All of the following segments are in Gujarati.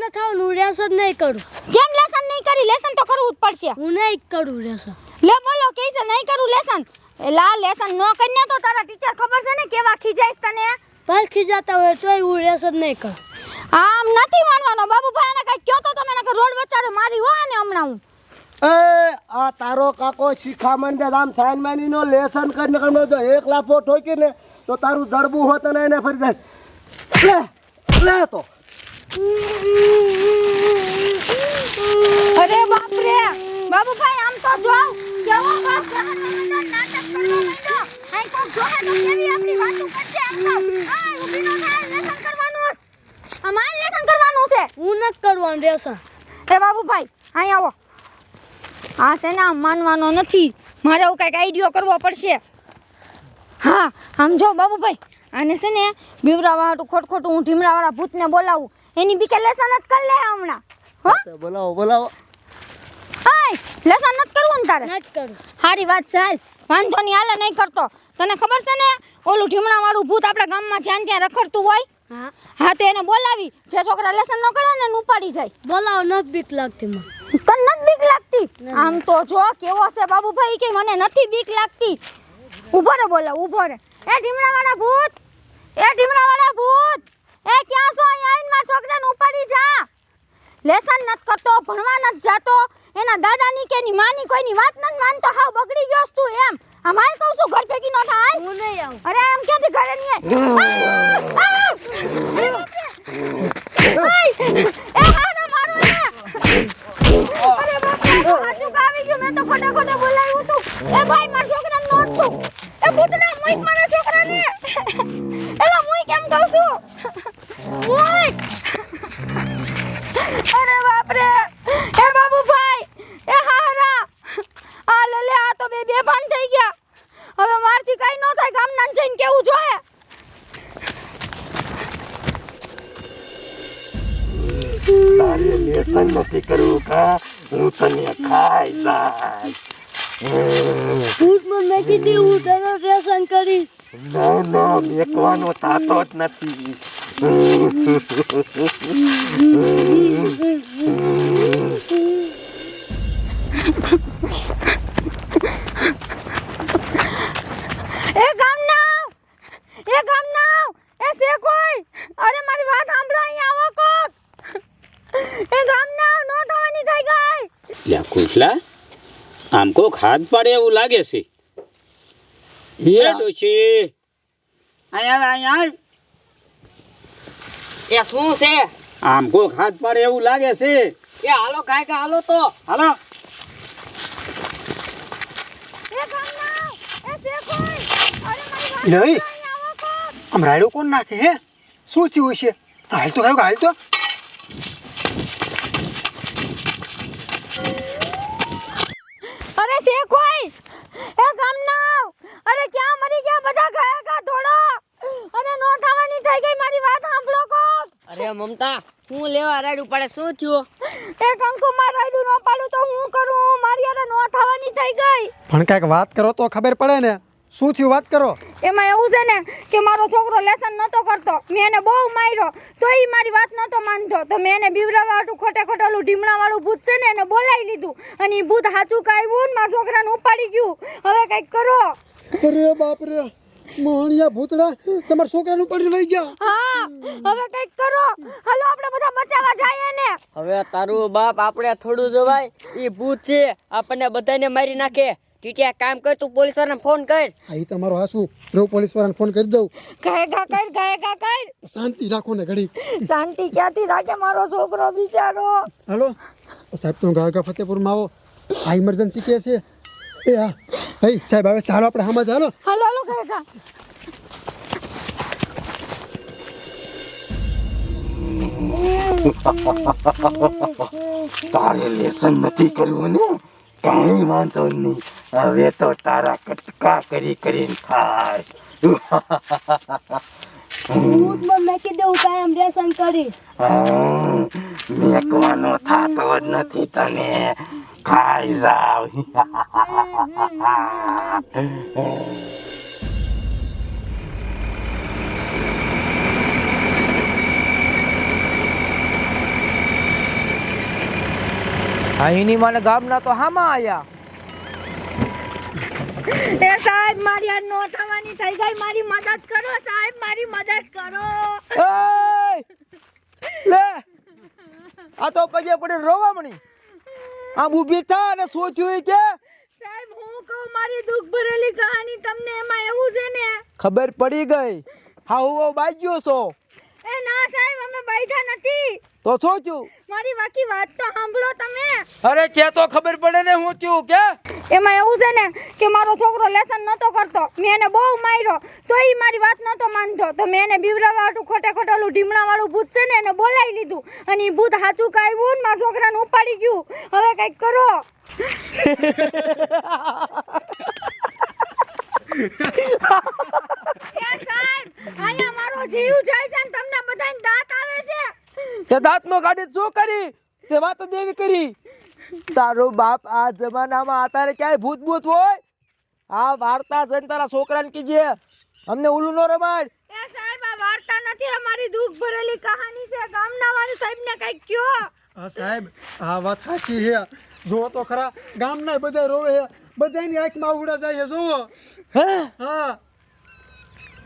ન થાવ હું રેસ નહીં કરું. જેમ લેસન નહીં કરી લેસન તો કરવું જ પડશે. હું નહીં કરું લેસન લે બોલો કે છે નહીં કરું લેસન? લા લેસન નો કરીને તો તારા ટીચર ખબર છે ને કેવા ખીજાઈશ તને? બસ ખીજાતા હોય તોય હું રેસ નહીં કરું. આમ નથી માનવાનો. બાબુભાઈ એને કઈ કયો તો તમે નકર રોડ વચ્ચારે મારી હોય ને હમણાં હું. એ આ તારો કાકો શિખામણ દે આમ સાઈન માની નો લેસન કરીને તો જો એક લાફો ઠોકીને તો તારું જડબું હોત ને એને ફરી જાય. લે લે તો. અરે બાપ રે બાબુભાઈ આમ તો જો કેવો બાપ નાટક કરવા માંડ્યો આઈ કોક જોહે તો કેવી આપણી વાતો કરશે આમ તો. આ ઊભી નો થાય લેસન કરવાનું અમાર લેસન કરવાનું છે. હું નથી કરવાનું રેસ એ બાબુભાઈ અહીં આવો. આ છે ને આમ માનવાનો નથી. મારે એવું કાંઈક આઈડિયો કરવો પડશે. હા આમ જો બાબુભાઈ આને છે ને બીવરાવાળું હાટું ખોટ ખોટું હું ઢીમરાવાળા ભૂતને બોલાવું. એની બીકે લેસન જ કરી લે હમણાં. હો? તે બોલાવો બોલાવો. હાય લેસન નથી કરવું ને તારે? નત કરું સારી વાત ચાલ વાંધો નહીં હાલે નહીં કરતો. તને ખબર છે ને ઓલું ઢીમણાવાળું ભૂત આપણા ગામમાં જ્યાં ત્યાં રખડતું હોય? હા. હા તો એને બોલાવી. જે છોકરા લેસન ન કરે ને ઉપાડી જાય. બોલાવો નથી બીક લાગતી મને. તને નથી બીક લાગતી? આમ તો જો કેવો છે બાબુભાઈ કે મને નથી બીક લાગતી? ઊભો રે બોલા ઊભો રે એ ઢીમણાવાળા ભૂત એ ઢીમણાવાળા ભૂત. એ ક્યાં છો? અહીં આવીને મારા છોકરાને ઉપાડી જા. લેસન નથી કરતો ભણવા નથી જાતો. એના દાદાની કે એની માની કોઈની વાત નથી માનતો. હાવ બગડી ગયો તું એમ. આ માય કહું છું ઘર ભેગી ન થાય. હું નહીં આવું. અરે એમ ક્યાંથી ઘરે નહીં એ હાડો મારો અરે બાપા હાચું આવી ગયો. મેં તો ખોટે ખોટે બોલાવ્યું તું એ ભાઈ મારા છોકરાને નોટતું. એ ભૂતના મુઈક મારા છોકરાને. તારે લેસન નથી કરવું કા? હું તને ખાઈ જાય. ભૂત મને મેં કીધી હું તને રેશન કરીશ ના ના મેકવાનો થાતો જ નથી. એ ગામના એ ગામના એ છે કોઈ અરે મારી વાત સાંભળો અહીંયા આવો કોક એ ગામના નો થવાની થઈ ગઈ આમ કોક હાથ પાડે એવું લાગે છે. એ ડોશી અહીંયા અહીંયા એ શું છે? આમ કોક હાથ પાડે એવું લાગે છે. એ હાલો કાય કા હાલો તો. હાલો. એ ગામના એ છે કોઈ અરે મારી વાત નહીં અહીંયા આવો આમ રાયડો કોણ નાખે હે? શું થયું છે હાલ તો કયું હાલ તો. અરે છે કોઈ? એ ગામના અરે ક્યાં મરી ગયા બધા? ગયા કા થોડો અને નો થવાની થઈ ગઈ મારી વાત સાંભળો કો અરે મમતા હું લેવા રાડું પડે શું થયું? એ કંકુ માં રાયડું ન પાડું તો હું કરું? મારી અરે નો થવાની થઈ ગઈ. પણ કંઈક વાત કરો તો ખબર પડે ને. શું થયું? વાત કરો. એમાં એવું છે ને કે મારો છોકરો લેસન નતો કરતો. મેં એને બહુ માર્યો. તો એ મારી વાત નતો માનતો. તો મેં એને બીવરાવાળું ખોટે ખોટેલું ઢીમણાવાળું ભૂત છે ને એને બોલાવી લીધું. અને એ ભૂત સાચું કાવ્યું ને મારા છોકરાને ઉપાડી ગયું. હવે કંઈક કરો. અરે બાપ રે. મોહણિયા ભૂતડા તમારા છોકરાનું પડી લઈ ગયા. હા હવે કંઈક કરો. હાલો આપણે બધા બચાવવા જઈએ ને હવે તારું બાપ આપણે થોડું જવાય. એ ભૂત છે. આપણને બધાને મારી નાખે. ટીટિયા કામ કર તું પોલીસ વાળાને ફોન કર. આ તમારો હાસુ. જો પોલીસ વાળાને ફોન કરી દઉં. ગાય કર ગાય કર. શાંતિ રાખો ને ઘડી. શાંતિ ક્યાંથી રાખે મારો છોકરો બિચારો? હાલો? સાહેબ તું ગાગા ફતેપુરમાં આવો. આ ઇમરજન્સી કેસ છે? એ હા. હઈ સાહેબ હવે ચાલો આપણે હામાં ચાલો હાલો. હાલો ગાય ગા તારે લેસન નથી કર્યું ને કાંઈ વાંધો નહીં હવે તો તારા કટકા કરી કરીને ખાય. ભૂત મને મેં કીધું હું કાયમ હમ, મેકવાનો થાતો જ નથી તને. ખાઈ જાવ. આ એની મને ગામના તો હામાં આયા. એ સાહેબ મારી આ નો થવાની થઈ ગઈ. મારી મદદ કરો સાહેબ મારી મદદ કરો. લે! આ તો પગે પડે રોવા મણી. આમ ઊભી થા અને સોચ્યું કે સાહેબ હું કહું મારી દુઃખ ભરેલી કહાની તમને એમાં એવું છે ને? ખબર પડી ગઈ. હા હું બાજ્યો છો. એ ના સાહેબ અમે બૈઠા નથી. તો સોચ્યું મારી બાકી વાત તો સાંભળો તમે. અરે કે તો ખબર પડે ને હું થયું કે? એમાં એવું છે ને કે મારો છોકરો લેસન નતો કરતો. મેં એને બહુ માર્યો. તો એ મારી વાત નતો માનતો. તો મેં એને બીવરાવાળું ખોટે ખોટેલું ઢીમણા વાળું ભૂત છે ને એને બોલાવી લીધું. અને એ ભૂત સાચું કાવ્યું ને મારા છોકરાને ઉપાડી ગયું. હવે કંઈક કરો. તે દાંતનો કાઢી શું કરી? તે વાત દેવી કરી. તારો બાપ આ જમાનામાં અત્યારે ક્યાંય ભૂત ભૂત હોય? આ વાર્તા જઈને તારા છોકરાને કીજે અમને ઉલું નો રમાડ. એ સાહેબ આ વાર્તા નથી અમારી દુઃખ ભરેલી કહાની છે. ગામના વાળી સાહેબને કંઈક કયો. હા સાહેબ આ વાત સાચી છે. જો તો ખરા ગામના બધા રોવે છે. બધાની આંખમાં ઉડા જાય છે જુઓ. હે? હા.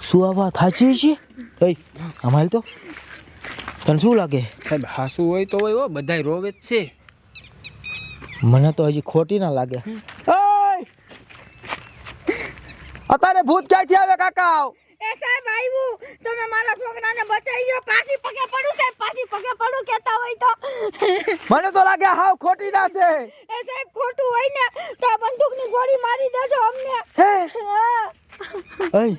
શું આ વાત સાચી છે? એ અમાલ તો. તને શું લાગે? સાહેબ હાસું હોય તો હોય હો બધાય રોવે જ છે. મને તો હજી ખોટી ના લાગે. અત્યારે ભૂત ક્યાંથી આવે કાકા એ સાહેબ આવ્યું તમે મારા છોકરાને બચાવી પાછી પગે પડું સાહેબ પાછી પગે પડું કહેતા હોય તો મને તો લાગે હાવ ખોટી ના છે. એ સાહેબ ખોટું હોય ને તો આ બંદૂકની ગોળી મારી દેજો અમને. હે? એય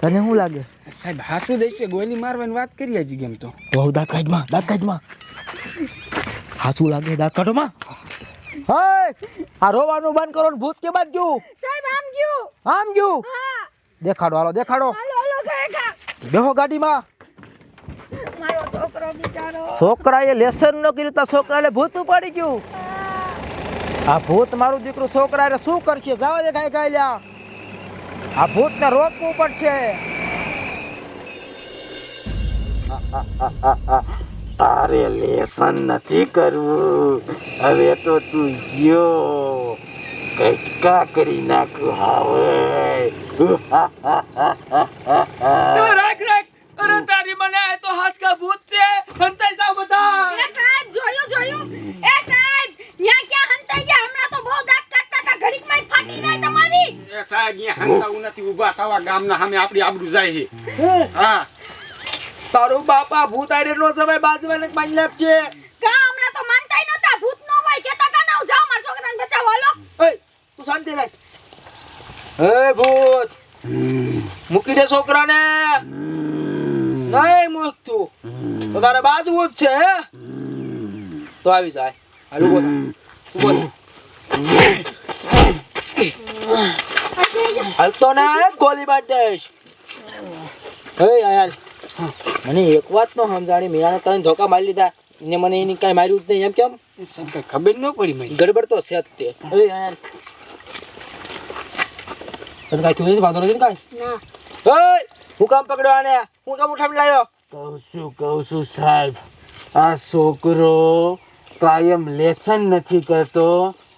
તને શું લાગે? સાહેબ હાસુ દેશે ગોળી મારવાની વાત કરી હજી કેમ તો? બહુ દાંત કાઢમાં દાંત કાઢમાં. હાસુ લાગે દાંત કાઢોમાં. હે આ રોવાનું બંધ કરો ને ભૂત કે બાદ ગયું? સાહેબ આમ ગયું. આમ ગયું? દેખાડો હાલો દેખાડો. હાલો હાલો દેખો બેહો ગાડીમાં. છોકરાએ લેસન ન કર્યું તો છોકરાને ભૂત ઉપાડી ગયું. આ ભૂત મારું દીકરું છોકરાને શું કરશે? જાવા દે ગાય ગાય લ્યા આ ભૂતને રોકવું પડશે. તારે લેસન નથી કરવું. હવે તો તું ગયો. કટકા કરી નાખું હવે રાખ રાખ અરે તારી મને તો હાસકા ભૂત છે સંતાઈ જાવ બધા એ સાહેબ જોયું જોયું એ સાહેબ ન્યા ક્યાં હંતાઈ ગયા હમણાં તો બહુ દાંત કાઢતા હતા ઘડીકમાં જ ફાટી જાય તમારી એ હંસાવું નથી ઊભા થવા ગામના સામે આપણી આબરૂ જાય છે. હા? તારું બાપા ભૂત આરે નો બાજવાને માની નાખશે કા હમણાં તો માનતાય નહોતા ભૂત નો હોય કેતા કા ના જાઓ મારા છોકરાને બચાવો હાલો. એય તું શાંતિ રાખ. એ ભૂત મૂકી દે છોકરાને. નહીં મૂકતું. તો તારે બાજવું જ છે હે? તો આવી જાય. હાલ ઊભો. હાલતો ને ગોલી માર દઈશ હવે આયાલ મને એક વાત નો સમજાણી મીરાને તને ધોકા મારી લીધા. ને મને એની કાંઈ માર્યું જ નહીં એમ કેમ? ખબર ન પડી મને. ગડબડ તો છે જ તે. હવે આયાલ તને કાંઈ થયું નથી? વાંધો નથી ને કાંઈ? હું કામ પકડ્યો આને? હું કામ ઉઠાવી લાવ્યો? કહું છું કહું છું સાહેબ આ છોકરો કાયમ લેસન નથી કરતો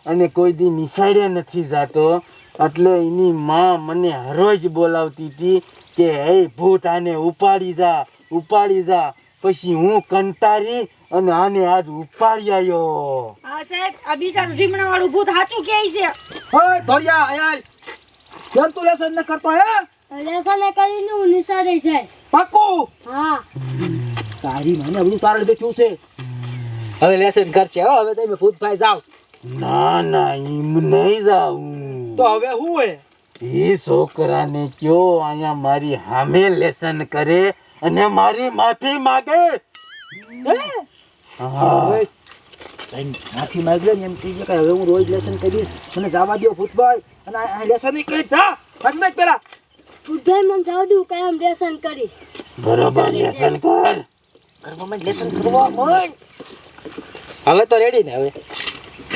અને કોઈ દી નિશાળે નથી જાતો. એટલે એની માં મને હરોજ બોલાવતી હતી કે હે ભૂત આને ઉપાડી જા ઉપાડી જા. પછી હું કંટાળી અને આને આજ ઉપાડી આવ્યો હા સાહેબ આ બીજા જીમણા વાળું ભૂત સાચું કહે છે. ઓય ધોરિયા આયાલ કેમ તું લેસન ન કરતો હે? લેસન કરીને હું નિશાળે જાય. પાકું. હા. તારી મને બધું તારણ બેઠું છે. હવે લેસન કરશે હો. હવે તમે ભૂત ભાઈ જાવ ના ના એમ નહીં જાઉં. તો હવે હું હોય? એ છોકરાને કયો અહીંયા મારી હામે લેસન કરે અને મારી માફી માગે? માફી માંગી લે ને એમ કહીએ કે હવે હું રોજ લેસન કરીશ. મને જવા દો ભૂતભાઈ અને આ લેસન નહીં કરી. જા. ફટમેજ પેલા. બુદ્ધાઈ મને કે કાયમ લેસન કરીશ. બરોબર લેસન કર ઘરમાં લેસન કરવા મન. હવે તો રેડી ને હવે.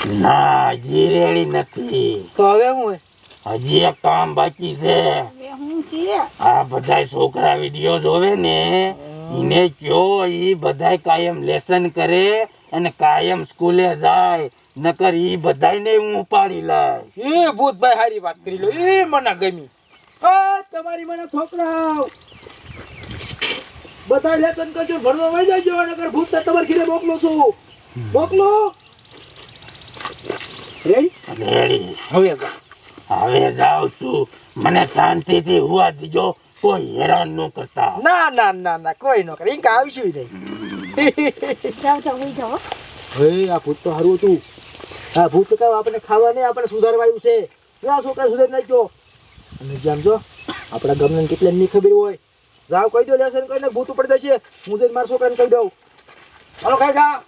ના હજી રેડી નથી. તો હવે હું હજી એક કામ બાકી છે. એ હું છે આ બધા છોકરા વીડિયો જોવે ને એને કયો એ બધાય કાયમ લેસન કરે અને કાયમ સ્કૂલે જાય. નકર ઈ બધાયને હું ઉપાડી લઈ એ ભૂતભાઈ હારી વાત કરી લો. એ મને ગમી. આ તમારી મને છોકરાઓ. બધા લેસન કરજો ભણવા વહી જાજો નકર ભૂત તો ઘરે મોકલો છું. મોકલો. રેડી. હવે હવે જાઉં છું. મને શાંતિથી હુવા દીજો. કોઈ હેરાન ન કરતા. ના ના ના ના કોઈ ન કરે. ઇંકા આવશું નહીં. જાઓ જાઓ ઉઈ જાઓ હે. આ ભૂત તો હારું હતું. આ ભૂત તો આપણે આપણને ખાવા નહીં આપણે સુધારવા આવ્યું છે. આ છોકરા સુધારી નાખ્યો. અને જેમ જો આપણા ગમને કેટલા નહીં ખબર હોય. જાવ કહી દો લેસન કરીને ભૂત ઉપર જશે. હું જઈને મારા છોકરાને કહી દઉં. હાલો ખાઈ જા.